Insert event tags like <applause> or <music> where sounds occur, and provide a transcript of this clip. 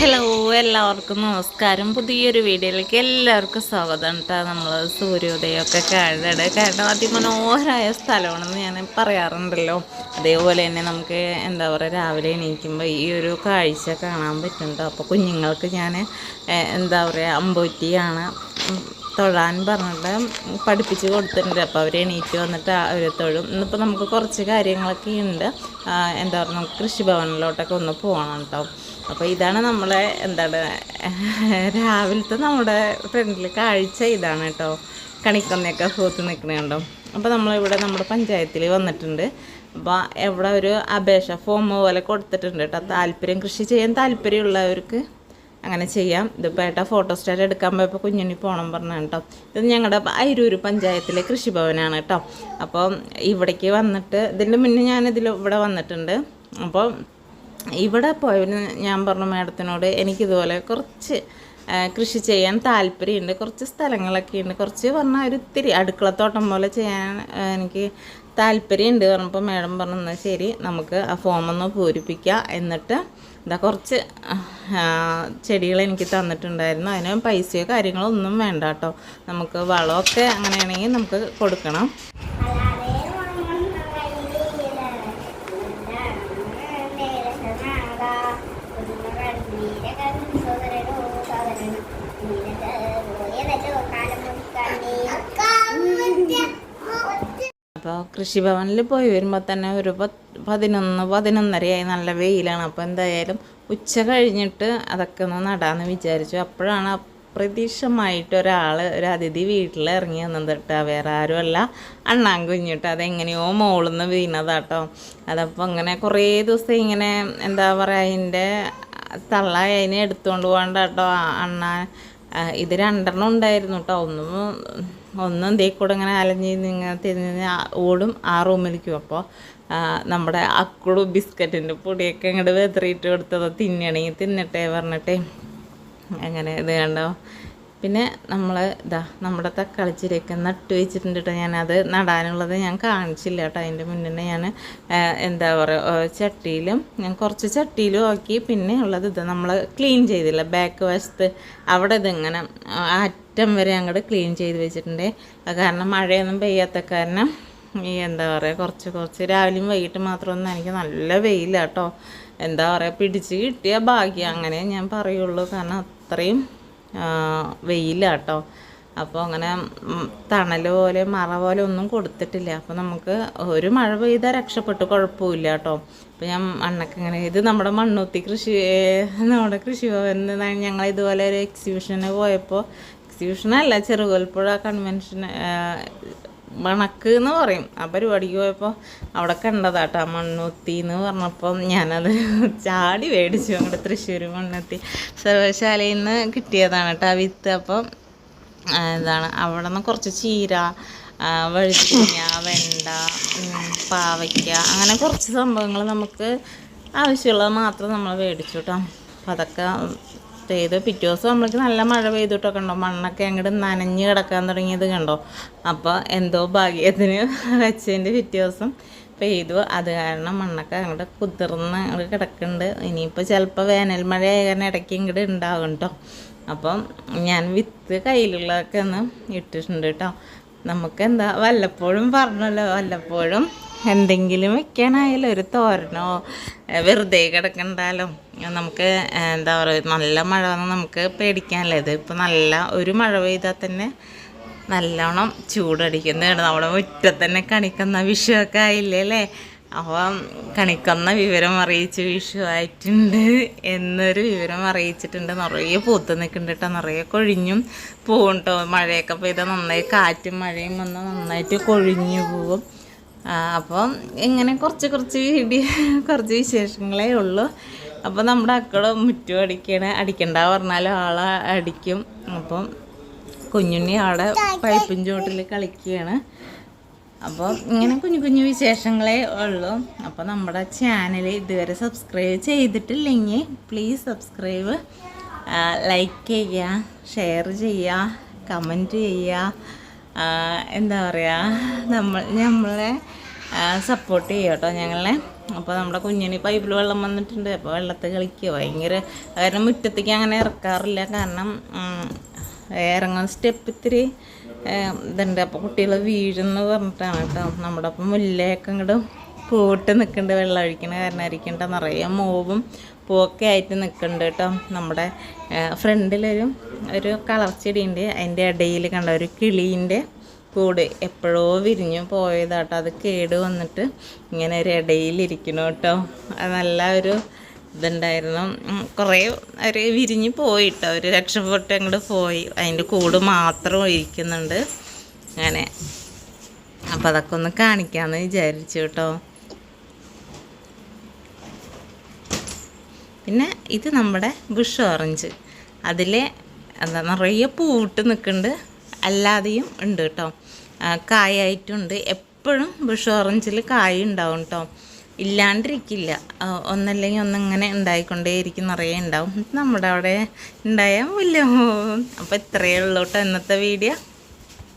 Hello എല്ലാവർക്കും നമസ്കാരം. പുതിയൊരു വീഡിയോയിലേക്ക് എല്ലാവർക്കും സ്വാഗതം കേട്ടോ നമ്മൾ സൂര്യോദയമൊക്കെ കാണുന്നുണ്ട് കാരണം അതിമനോഹരമായ സ്ഥലമാണെന്ന് ഞാൻ പറയാറുണ്ടല്ലോ. അതേപോലെ തന്നെ നമുക്ക് എന്താ പറയുക രാവിലെ എണീക്കുമ്പോൾ ഈ ഒരു കാഴ്ച കാണാൻ പറ്റുന്നുണ്ടോ അപ്പോൾ കുഞ്ഞുങ്ങൾക്ക് ഞാൻ എന്താ പറയുക അമ്പൂറ്റിയാണ്. തൊഴാൻ പറഞ്ഞിട്ട് പഠിപ്പിച്ച് കൊടുത്തിട്ടുണ്ട്. അപ്പോൾ അവർ എണീറ്റ് വന്നിട്ട് അവർ തൊഴും. ഇന്നിപ്പോൾ നമുക്ക് കുറച്ച് കാര്യങ്ങളൊക്കെ ഉണ്ട് എന്താ പറയുക നമുക്ക് കൃഷിഭവനിലോട്ടൊക്കെ ഒന്ന് പോകണം കേട്ടോ അപ്പോൾ ഇതാണ് നമ്മളെ എന്താണ് രാവിലത്തെ നമ്മുടെ ഫ്രണ്ടിൽ കാഴ്ച ഇതാണ് കേട്ടോ കണിക്കൊന്നയൊക്കെ പൂത്ത് നിൽക്കണുണ്ടോ അപ്പോൾ നമ്മളിവിടെ നമ്മുടെ പഞ്ചായത്തിൽ വന്നിട്ടുണ്ട്. അപ്പോൾ എവിടെ ഒരു അപേക്ഷ ഫോം പോലെ കൊടുത്തിട്ടുണ്ട് കേട്ടോ താല്പര്യം കൃഷി ചെയ്യാൻ താല്പര്യമുള്ളവർക്ക് അങ്ങനെ ചെയ്യാം. ഇതിപ്പോൾ ഏട്ടാ ഫോട്ടോസ്റ്റാറ്റ് എടുക്കാൻ പോയപ്പോൾ കുഞ്ഞുണ്ണി പോകണം പറഞ്ഞു കേട്ടോ. ഇത് ഞങ്ങളുടെ അയിരൂർ പഞ്ചായത്തിലെ കൃഷിഭവനാണ് കേട്ടോ. അപ്പോൾ ഇവിടേക്ക് വന്നിട്ട് ഇതിന്റെ മുന്നേ ഞാനിതിൽ ഇവിടെ വന്നിട്ടുണ്ട്. അപ്പോൾ ഇവിടെ പോയവന് ഞാൻ പറഞ്ഞു മാഡത്തിനോട് എനിക്കിതുപോലെ കുറച്ച് കൃഷി ചെയ്യാൻ താല്പര്യമുണ്ട്. കുറച്ച് സ്ഥലങ്ങളൊക്കെ ഉണ്ട്. കുറച്ച് പറഞ്ഞാൽ ഒരു ഇത്തിരി അടുക്കളത്തോട്ടം പോലെ ചെയ്യാൻ എനിക്ക് താല്പര്യമുണ്ട് പറഞ്ഞപ്പോൾ മാഡം പറഞ്ഞു "എന്നാ ശരി നമുക്ക് ആ ഫോമൊന്ന് പൂരിപ്പിക്കാം. എന്നിട്ട് ഇതാ കുറച്ച് ചെടികൾ എനിക്ക് തന്നിട്ടുണ്ടായിരുന്നു. അതിന് പൈസയോ കാര്യങ്ങളോ ഒന്നും വേണ്ട കേട്ടോ. നമുക്ക് വളമൊക്കെ അങ്ങനെയാണെങ്കിൽ നമുക്ക് കൊടുക്കണം. അപ്പോൾ കൃഷിഭവനിൽ പോയി വരുമ്പോൾ തന്നെ ഒരു പതിനൊന്ന് പതിനൊന്നരയായി നല്ല വെയിലാണ്. അപ്പോൾ എന്തായാലും ഉച്ച കഴിഞ്ഞിട്ട് അതൊക്കെ ഒന്ന് നടാമെന്ന് വിചാരിച്ചു. അപ്പോഴാണ് അപ്രതീക്ഷമായിട്ട് ഒരാൾ ഒരു അതിഥി വീട്ടിൽ ഇറങ്ങി വന്നത് കേട്ടോ. വേറെ ആരുമല്ല. അണ്ണാൻ കുഞ്ഞിട്ട് അതെങ്ങനെയോ മോളിന്ന് വീണതാട്ടോ. അതപ്പോൾ അങ്ങനെ കുറേ ദിവസം ഇങ്ങനെ എന്താ പറയുക അതിന്റെ തള്ള അതിനെ എടുത്തുകൊണ്ട് പോകണ്ട കേട്ടോ അണ്ണാൻ ഇത് രണ്ടെണ്ണം ഉണ്ടായിരുന്നു കേട്ടോ. ഒന്നും ഒന്നും ദേ കൂടെ ഇങ്ങനെ അലഞ്ഞ് ഇങ്ങനെ തിരിഞ്ഞ് ഓടും ആ റൂമിലേക്കും അപ്പോൾ നമ്മുടെ അക്കുളും ബിസ്ക്കറ്റിന്റെ പൊടിയൊക്കെ ഇങ്ങോട്ട് വെതറിയിട്ട് കൊടുത്തത്. തിന്നണമെങ്കിൽ തിന്നട്ടെ പറഞ്ഞിട്ടേ അങ്ങനെ ഇത് കണ്ടോ? പിന്നെ നമ്മൾ ഇതാ നമ്മുടെ തക്കാളി ചിരിയൊക്കെ നട്ട് വെച്ചിട്ടുണ്ട് കേട്ടോ. ഞാനത് നടാനുള്ളത് ഞാൻ കാണിച്ചില്ല കേട്ടോ. അതിന്റെ മുന്നേ ഞാൻ എന്താ പറയുക ചട്ടിയിലും ഞാൻ കുറച്ച് ചട്ടിയിലും ആക്കി. പിന്നെ ഉള്ളത് ഇത് നമ്മൾ ക്ലീൻ ചെയ്തില്ല. ബാക്ക് വശത്ത് അവിടെ ഇതിങ്ങനെ ആ, അറ്റം വരെ അങ്ങോട്ട് ക്ലീൻ ചെയ്ത് വെച്ചിട്ടുണ്ട്. കാരണം മഴയൊന്നും പെയ്യാത്ത കാരണം ഈ എന്താ പറയുക കുറച്ച് കുറച്ച് രാവിലെയും വൈകിട്ട് മാത്രമൊന്നും എനിക്ക് നല്ല വെയിലാണ് കേട്ടോ എന്താ പറയുക പിടിച്ച് കിട്ടിയ ഭാഗ്യം അങ്ങനെ ഞാൻ പറയുള്ളൂ. കാരണം അത്രയും വെയിലാട്ടോ അപ്പോൾ അങ്ങനെ തണൽ പോലെ മറ പോലെ ഒന്നും കൊടുത്തിട്ടില്ല. അപ്പോൾ നമുക്ക് ഒരു മഴ പെയ്താൽ രക്ഷപ്പെട്ട് കുഴപ്പമില്ല കേട്ടോ അപ്പോൾ ഞാൻ മണ്ണൊക്കെ ഇങ്ങനെ ഇത് നമ്മുടെ മണ്ണൂത്തി കൃഷി നമ്മുടെ കൃഷിഭവനിൽ ഭവൻ ഞങ്ങൾ ഇതുപോലെ ഒരു എക്സിബിഷന് പോയപ്പോൾ എക്സിബിഷനല്ല ചെറുകോൽപ്പുഴ കൺവെൻഷൻ മണക്ക് എന്ന് പറയും. ആ പരിപാടിക്ക് പോയപ്പോൾ അവിടെ കണ്ടതാട്ടോ മണ്ണുത്തി എന്ന് പറഞ്ഞപ്പം ഞാനത് ചാടി മേടിച്ചു അങ്ങോട്ട് തൃശ്ശൂർ മണ്ണുത്തി. സർവശാലയിൽ നിന്ന് കിട്ടിയതാണ് കേട്ടോ ആ വിത്ത്. അപ്പം എന്താണ് അവിടെ നിന്ന് കുറച്ച് ചീര വെളുത്തിങ്ങ വെണ്ട പാവയ്ക്ക അങ്ങനെ കുറച്ച് സംഭവങ്ങൾ നമുക്ക് ആവശ്യമുള്ളത് മാത്രം നമ്മൾ മേടിച്ചു കേട്ടോ അപ്പം അതൊക്കെ ചെയ്ത് പിറ്റേ ദിവസം നമ്മൾക്ക് നല്ല മഴ പെയ്തിട്ടൊക്കെ ഉണ്ടോ മണ്ണൊക്കെ അങ്ങോട്ട് നനഞ്ഞ് കിടക്കാൻ തുടങ്ങിയത് കണ്ടോ? അപ്പോൾ എന്തോ ഭാഗ്യത്തിന് <laughs> വെച്ചതിന്റെ പിറ്റേ ദിവസം പെയ്തു. അത് കാരണം മണ്ണൊക്കെ അങ്ങോട്ട് കുതിർന്ന് അങ്ങോട്ട് കിടക്കുന്നുണ്ട്. ഇനിയിപ്പോൾ ചിലപ്പോൾ വേനൽ മഴ ആയ കാരണം ഇടയ്ക്ക് ഇങ്ങോട്ട് ഉണ്ടാകും കേട്ടോ അപ്പം ഞാൻ വിത്ത് കയ്യിലുള്ളതൊക്കെ ഒന്ന് ഇട്ടിട്ടുണ്ട് കേട്ടോ നമുക്ക് എന്താ വല്ലപ്പോഴും പറഞ്ഞല്ലോ വല്ലപ്പോഴും എന്തെങ്കിലും വെക്കാനായാലും ഒരു തോരനോ വെറുതെ കിടക്കണ്ടാലോ? നമുക്ക് എന്താ പറയുക നല്ല മഴ വന്നാൽ നമുക്ക് പേടിക്കാനല്ലേ? ഇത് ഇപ്പം നല്ല ഒരു മഴ പെയ്താൽ തന്നെ നല്ലോണം ചൂടടിക്കുന്നതാണ്. നമ്മുടെ മുറ്റത്ത് തന്നെ കണിക്കുന്ന വിഷുവൊക്കെ ആയില്ലേ അല്ലേ? അപ്പം കണിക്കുന്ന വിവരം അറിയിച്ച് വിഷു ആയിട്ടുണ്ട് എന്നൊരു വിവരം അറിയിച്ചിട്ടുണ്ട്. നിറയെ പൂത്ത് നിൽക്കുന്നുണ്ട് കേട്ടോ. നിറയെ കൊഴിഞ്ഞും പോകും കേട്ടോ മഴയൊക്കെ പെയ്താൽ നന്നായി കാറ്റും മഴയും വന്നാൽ നന്നായിട്ട് കൊഴിഞ്ഞു പോവും. അപ്പം ഇങ്ങനെ കുറച്ച് കുറച്ച് വീഡിയോ കുറച്ച് വിശേഷങ്ങളേ ഉള്ളൂ. അപ്പോൾ നമ്മുടെ അക്കളും മുറ്റും അടിക്കണ അടിക്കണ്ട പറഞ്ഞാലും ആളെ അടിക്കും. അപ്പം കുഞ്ഞുണ്ണി ആടെ പൈപ്പിൻ ചോട്ടിൽ കളിക്കുകയാണ്. അപ്പോൾ ഇങ്ങനെ കുഞ്ഞു കുഞ്ഞു വിശേഷങ്ങളേ ഉള്ളൂ. അപ്പോൾ നമ്മുടെ ചാനൽ ഇതുവരെ സബ്സ്ക്രൈബ് ചെയ്തിട്ടില്ലെങ്കിൽ പ്ലീസ് സബ്സ്ക്രൈബ് ലൈക്ക് ചെയ്യുക ഷെയർ ചെയ്യുക കമന്റ് ചെയ്യുക. എന്താ പറയുക നമ്മൾ നമ്മളെ സപ്പോർട്ട് ചെയ്യുക കേട്ടോ ഞങ്ങളെ. അപ്പോൾ നമ്മുടെ കുഞ്ഞിന് പൈപ്പിൽ വെള്ളം വന്നിട്ടുണ്ട്. അപ്പോൾ വെള്ളത്തിൽ കളിക്കുക ഭയങ്കര കാരണം മുറ്റത്തേക്ക് അങ്ങനെ ഇറക്കാറില്ല. കാരണം ഇറങ്ങുന്ന സ്റ്റെപ്പ് ഇത്തിരി ഇതുണ്ട്. അപ്പോൾ കുട്ടികൾ വീഴുന്നു പറഞ്ഞിട്ടാണ് കേട്ടോ. നമ്മുടെ അപ്പം മുല്ലയൊക്കെ അങ്ങോട്ട് പൂട്ട് നിൽക്കുന്നുണ്ട് വെള്ളം ഒഴിക്കണ കാരണമായിരിക്കണ്ട നിറയെ മോവും പൂവൊക്കെ ആയിട്ട് നിൽക്കുന്നുണ്ട് കേട്ടോ നമ്മുടെ ഫ്രണ്ടിലൊരു ഒരു കളർ ചെടിയുണ്ട്. അതിന്റെ ഇടയിൽ കണ്ട ഒരു കിളീന്റെ കൂട് എപ്പോഴോ വിരിഞ്ഞു പോയതാട്ടോ അത് കേട് വന്നിട്ട് ഇങ്ങനെ ഒരു ഇടയിലിരിക്കണം കേട്ടോ അത് നല്ല ഒരു ഇതുണ്ടായിരുന്നു. കുറേ ഒരു വിരിഞ്ഞ് പോയിട്ടോ ഒരു രക്ഷപ്പെട്ട് അങ്ങോട്ട് പോയി. അതിന്റെ കൂട് മാത്രം ഇരിക്കുന്നുണ്ട് അങ്ങനെ. അപ്പോൾ അതൊക്കെ ഒന്ന് കാണിക്കാമെന്ന് വിചാരിച്ചു കേട്ടോ പിന്നെ ഇത് നമ്മുടെ ബുഷ് ഓറഞ്ച് അതിലെ എന്താ നിറയെ പൂവിട്ട് നിൽക്കുന്നുണ്ട്. അല്ലാതെയും ഉണ്ട് കേട്ടോ കായായിട്ടുണ്ട്. എപ്പോഴും ബുഷ് ഓറഞ്ചിൽ കായ ഉണ്ടാവും കേട്ടോ ഇല്ലാണ്ടിരിക്കില്ല ഒന്നല്ലെങ്കിൽ ഒന്നിങ്ങനെ ഉണ്ടായിക്കൊണ്ടേയിരിക്കും നിറയെ ഉണ്ടാവും. നമ്മുടെ അവിടെ ഉണ്ടായാൽ വലിയ അപ്പോൾ ഇത്രയേ ഉള്ളൂ കേട്ടോ ഇന്നത്തെ വീഡിയോ